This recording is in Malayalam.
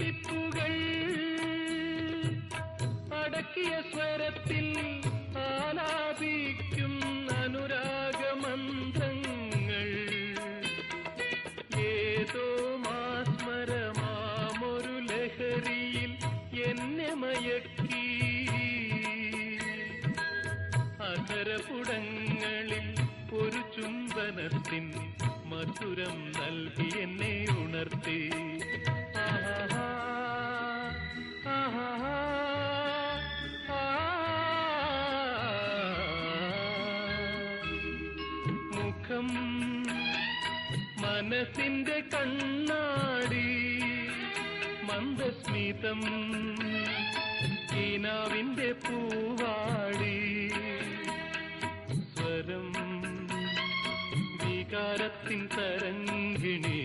ചിരിപ്പുകൾ അടക്കിയ സ്വരത്തിൽ ആലാപിക്കും അനുരാഗമന്ത്രങ്ങൾ. ഏതോ മാസ്മരമാമൊരു ലഹരിയിൽ എന്നെ മയക്കി. അധരപുടങ്ങളിൽ ഒരു ചുംബനത്തിൻ മധുരം നൽകി എന്നെ ഉണ മുഖം മനസ്സിന്റെ കണ്ണാടി മന്ദസ്മിതം ഈനാവിന്റെ പൂവാടി സ്വരം വികാരത്തിൻ തരംഗിണി